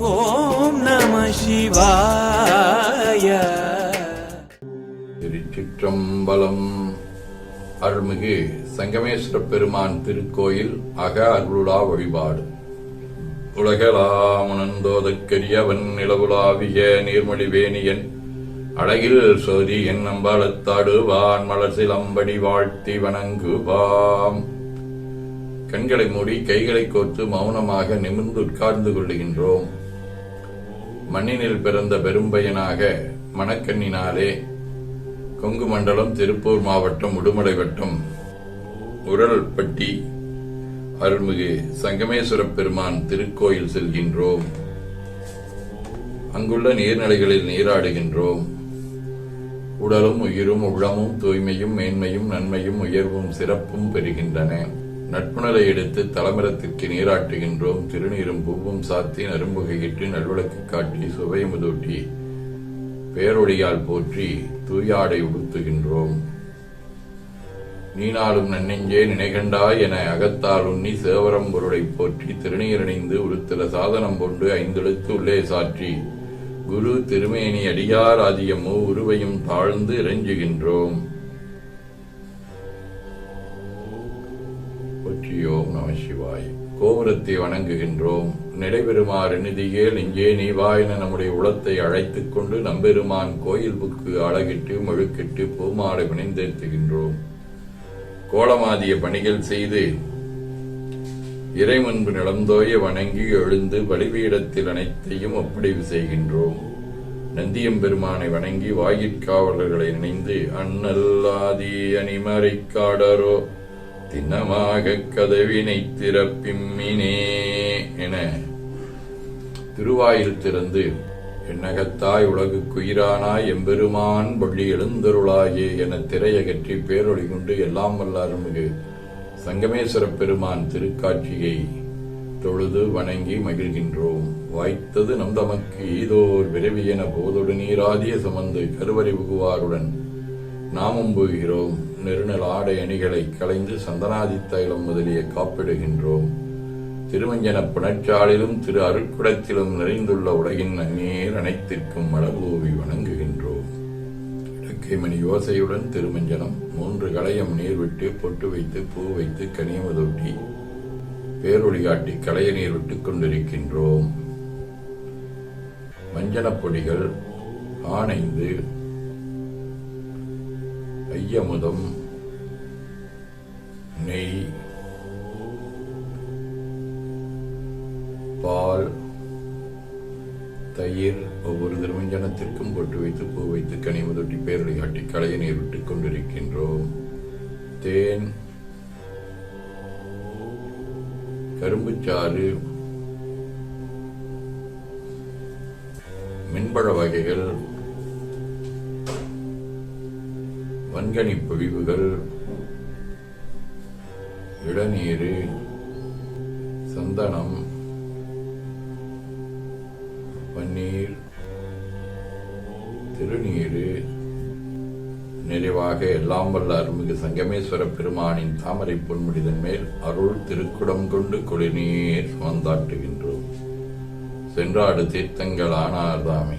ஓம் நம சிவாய. திருச்சிற்றம்பலம். அருள்மிகு சங்கமேஸ்வர பெருமான் திருக்கோயில் அக அருளுலா வழிபாடு உலகலாமுணந்தோதற்கரியவன் நிலவுலாவிய நீர்மொழிவேணியன். அழகில் சோதி என் அம்பாளத்தாடுவான் மலர் சிலம்படி வாழ்த்தி வணங்குவாம். கண்களை மூடி கைகளை கோர்த்து மௌனமாக நிமிர்ந்து உட்கார்ந்து கொள்ளுகின்றோம். மண்ணினில் பிறந்த பெரும்பயனாக மணக்கண்ணினாலே கொங்கு மண்டலம் திருப்பூர் மாவட்டம் உடுமலை வட்டம் உரல்பட்டி அருள்மிகு சங்கமேஸ்வர பெருமான் திருக்கோயில் செல்கின்றோம். அங்குள்ள நீர்நிலைகளில் நீராடுகின்றோம். உடலும் உயிரும் உள்ளமும் தூய்மையும் மேன்மையும் நன்மையும் உயர்வும் சிறப்பும் பெறுகின்றன. நட்புணரை எடுத்து தலமரத்திற்கு நீராட்டுகின்றோம். திருநீரும் பூவும் சாத்தி நரும்புகையிட்டு நல்விளக்கு காட்டி சுவை முதூட்டி பேரொழியால் போற்றி தூயாடை உடுத்துகின்றோம். நீனாலும் நன்னெஞ்சே நினைகண்டாய் என அகத்தால் உண்ணி சேவரம்பொருளை போற்றி போற்றி திருநீரணிந்து உடுத்திர சாதனம் கொண்டு ஐந்தெழுத்து உள்ளே சாற்றி குரு திருமேனி அடியார் ஆதியமோ உருவையும் தாழ்ந்து இறைஞ்சுகின்றோம். கோபுரத்தை வணங்குகின்றோம். நடைபெறுமாறு நிதியேல் இங்கே என நம்முடைய உளத்தை அழைத்துக் கொண்டு நம்பெருமான் கோயில் புக்கு அழகிட்டு மழுக்கிட்டு பூமாலை வினைந்தேத்துகின்றோம் கோலமாதிய பணிகள் செய்து இறை முன்பு நிலந்தோய வணங்கி எழுந்து பலிபீடத்தில் அனைத்தையும் ஒப்படைவு செய்கின்றோம். நந்தியம்பெருமானை வணங்கி வாயிற்காவலர்களை நினைந்து அண்ணல்லாதி அணிமறைக்காடரோ தினமாக கதவினை திறப்பிம்மினே என திருவாயில் திறந்து எண்ணகத்தாய் உலகுக்குயிரானாய் எம்பெருமான் பள்ளி எழுந்தருளாயே என திரையகற்றி பேரொழி கொண்டு எல்லாம் வல்ல அருள்மிகு சங்கமேஸ்வர பெருமான் திருக்காட்சியை தொழுது வணங்கி மகிழ்கின்றோம். வாய்த்தது நம் தமக்கு ஈதோர் என போதொடு நீராதிய சுமந்து கருவறை புகுவாருடன் நாமும் போகிறோம். நெருநல் ஆடை அணிகளை களைந்து சந்தனாதி தைலம் முதலிய காப்பிடுகின்றோம். திருமஞ்சன புணச்சாலிலும் திரு அருட்குடத்திலும் நிறைந்துள்ள உலகின் நேர் அனைத்திற்கும் மலபூவி வணங்குகின்றோம். இலக்கைமணி யோசையுடன் திருமஞ்சனம் மூன்று களையம் நீர் விட்டு பொட்டு வைத்து பூ வைத்து கனியமுதொட்டி பேரொளி காட்டி களைய நீர் விட்டுக் கொண்டிருக்கின்றோம். மஞ்சனப் பொடிகள் ஆனைந்து ஐயமுதம் நெய் பால் தயிர் ஒவ்வொரு திருமஞ்சனத்திற்கும் பொட்டு வைத்து பூ வைத்து கனிமுதொட்டி பேரொழி காட்டி களைய நீர் விட்டுக் கொண்டிருக்கின்றோம். தேன் கரும்புச்சாறு மின்பழ வகைகள் வன்கனி பொழிவுகள் இளநீர் சந்தனம் பன்னீர் திருநீரு. நிறைவாக எல்லாம் வல்ல அருள்மிகு சங்கமேஸ்வர பெருமானின் தாமரை பொன்முடிதன் மேல் அருள் திருக்குடம் கொண்டு குளிர்நீர் சுமந்தாட்டுகின்றோம் சென்றாடு தீர்த்தங்கள் ஆனார்தாமே.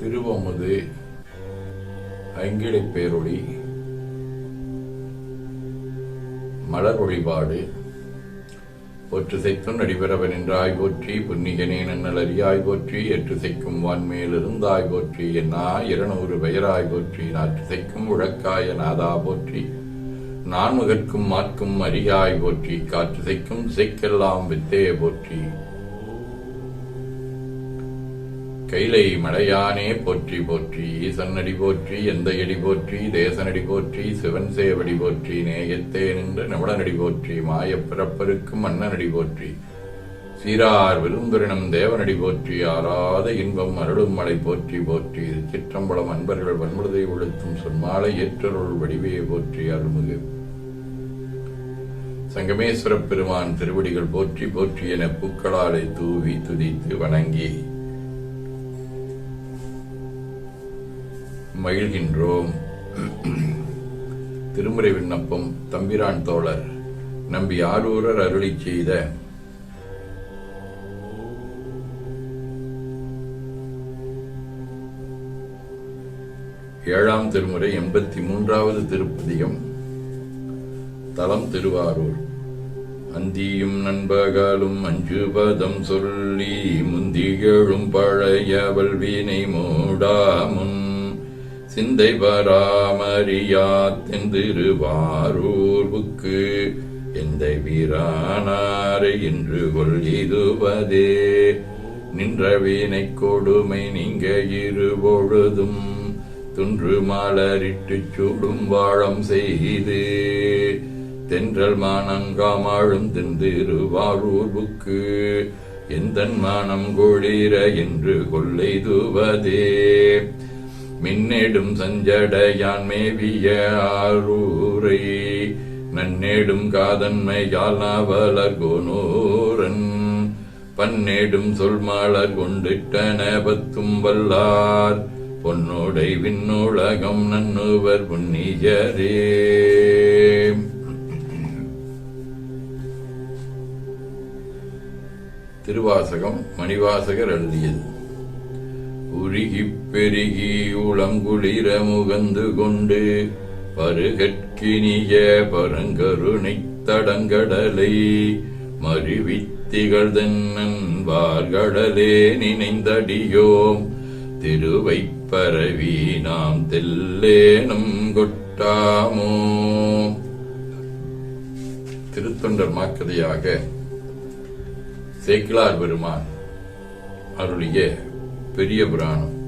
திருவமுது ஐங்கிழை பேரொளி மலர் வழிபாடு ஒற்று செய்தும் நடிபெறவன் என்றாய் போற்றி புன்னிகனே நன்னலறியாய் போற்றி எற்று செய்க்கும் வான்மேல் இருந்தாய் போற்றி என்னா இருநூறு பெயராய் போற்றி நாற்று செய்க்கும் உழக்காய நாதா போற்றி நான்முகற்கும் மாற்கும் அரியாய் போற்றி காற்று செய்க்கும் செய்க்கெல்லாம் வித்தே போற்றி. கைலை மலையானே போற்றி போற்றி. ஈசன்னடி போற்றி எந்த எடி போற்றி. தேசனடி போற்றி சிவன் சேவடி போற்றி. நேயத்தே நின்று நவளனடி போற்றி. மாயப்பிறப்பருக்கும் அண்ணனடி போற்றி. சீரார் விருந்துரினம் தேவனடி போற்றி. ஆறாத இன்பம் அருளும் மலை போற்றி போற்றி. சிற்றம்பலம் அன்பர்கள் வன்முழுதை ஒழுத்தும் சொன்மாலை ஏற்றருள் வடிவையை போற்றி அருள்மிகு. சங்கமேஸ்வரப் பெருமான் திருவடிகள் போற்றி போற்றி என பூக்களாலை தூவி துதித்து வணங்கி. மகிழ்கின்றோம். திருமுறை விண்ணப்பம் தம்பிரான் தோழர் நம்பி ஆரூரர் அருளி செய்த. ஏழாம் திருமுறை எண்பத்தி மூன்றாவது திருப்பதிகம் தலம் திருவாரூர். அந்தியும் நண்பகலும் அஞ்சு பதம் சொல்லி முந்திகழும் பழைய வல்வினை மூடாமுன் சிந்தை பராமரியா திருவாரூர்வுக்கு எந்த வீரானாரை என்று கொள்கிதுவதே நின்ற வீணை கொடுமை நீங்க இருபொழுதும். துன்று மலரிட்டுச் சூடும் வாழம் செய்து. தென்றல் மானங்காமாழும் திருவாரூர்வுக்கு எந்தன் மானம் கொளிர என்று கொள்ளைதுவதே மின்னேடும் சஞ்சடையான் மேவிய ஆரூரை நன்னேடும் காதன்மையால் நாவலர் கோனோரன் பன்னேடும் சொல்மாளர் கொண்டிட்டன பத்தும் வல்லார் பொன்னோடை விண்ணுலகம் நன்னுவர் புண்ணியரே. திருவாசகம் மணிவாசகர் எழுதியது. உருகிப் பெருகி உளங்குளிர முகந்து கொண்டு பருகற்கினிய பரங்கருணை தடங்கடலை மறுவித்திகள் தென்னன்பார்கடலே நினைந்தடியோம். திருவை பரவி நாம் தெல்லேனும் கொட்டாமோ? திருத்தொண்டர் மாக்கதையாக சேக்கிலார் பெருமான் அருளிய பெரிய புராணம்.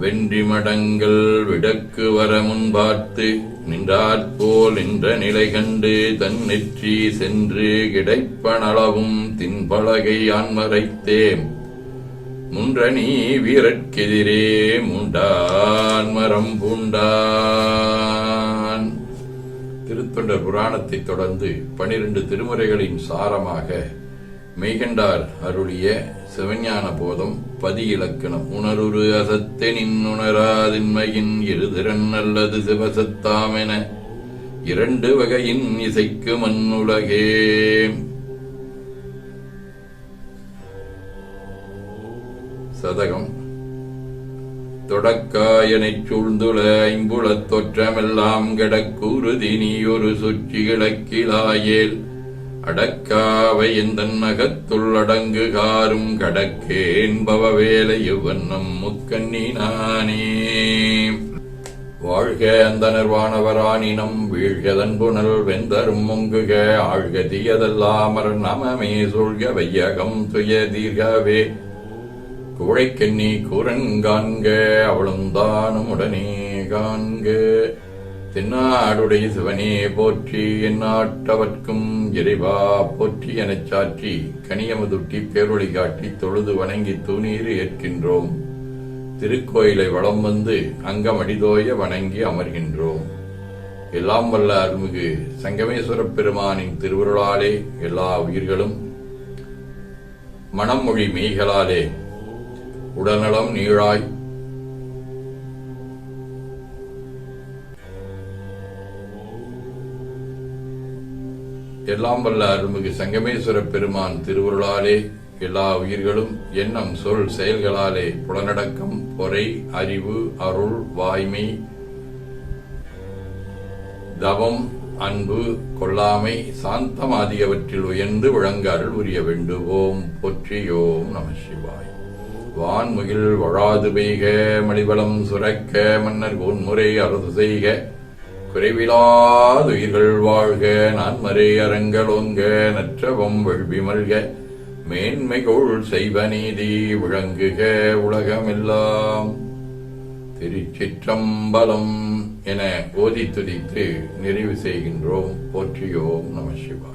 வென்றி மடங்கள் விடக்கு வர முன் பார்த்து நின்றாற்போல் நின்ற நிலை கண்டு தன் நெற்றி சென்று கிடைப்பனளவும் தின்பலகை ஆன்மறைத்தேம் முன்றணி வீரற்கெதிரே முண்டான் மரம் பூண்டான். திருத்தொண்டர் புராணத்தைத் தொடர்ந்து பனிரெண்டு திருமுறைகளின் சாரமாக மெய்கண்டார் அருளிய சிவஞான போதம் பதி இலக்கணம் உணருரு அசத்தெனின் நின்னுணராதின்மையின் இருதிறன் அல்லது சிவசத்தாமென இரண்டு வகையின் இசைக்கு மண்ணுலகே. சதகம். தொடக்காயனைச் சூழ்ந்துள ஐம்புலத் தொற்றமெல்லாம் கிடக்குருதி நீ ஒரு சுற்றி கிழக்கிலாயேல் அடக்காவை எந்தன் அகத்துள் அடங்கு காரும் கடக்கேன் பவவேலை இவ்வண்ணம் முக்கண்ணினானே வாழ்க அந்த நிர்வாணவராணினம் வீழ்கதன் புனல் வெந்தரும் முங்குக ஆழ்க தீயதல்லாமர் நமமே சூழ்க வையகம் துய தீர்கவே. குழைக்கண்ணி கூரன்காண்க அவளும் தானும் உடனே காண்க. தென்னாடுடைய சிவனே போற்றி எண்ணாட்டவர்க்கும் இறைவா போற்றி எனச் சாற்றி கனியமுதுட்டி பேரொழி காட்டி தொழுது வணங்கி தூணீர் ஏற்கின்றோம். திருக்கோயிலை வளம் வந்து அங்கமடிதோய வணங்கி அமர்கின்றோம். எல்லாம் வல்ல அருள்மிகு சங்கமேஸ்வரப் பெருமானின் திருவருளாலே எல்லா உயிர்களும் மனமொழி மெய்களாலே உடல்நலம் நீழாய் எல்லாம் வல்ல அருள்மிகு சங்கமேஸ்வர பெருமான் திருவருளாலே எல்லா உயிர்களும் எண்ணம் சொல் செயல்களாலே புலனடக்கம் பொறை அறிவு அருள் வாய்மை தவம் அன்பு கொல்லாமை சாந்தம் ஆகியவற்றில் உயர்ந்து விளங்க அருள் உரிய வேண்டுவோம். போற்றியோம் நம சிவாய். வான்முகில் வழாது பெய்க மணிவளம் சுரக்க மன்னர் கோன்முறை அரசு செய்க. குறைவிலாதுயிர்கள் வாழ்க நான்மறை அரங்கலோங்க நற்றவம் வெள்வி மல்க. மேன்மைகோள் செய்வ நீதி விளங்குக உலகமெல்லாம். திருச்சிற்றம்பலம் என ஓதி துதித்து நிறைவு செய்கின்றோம். போற்றியோம் நம சிவா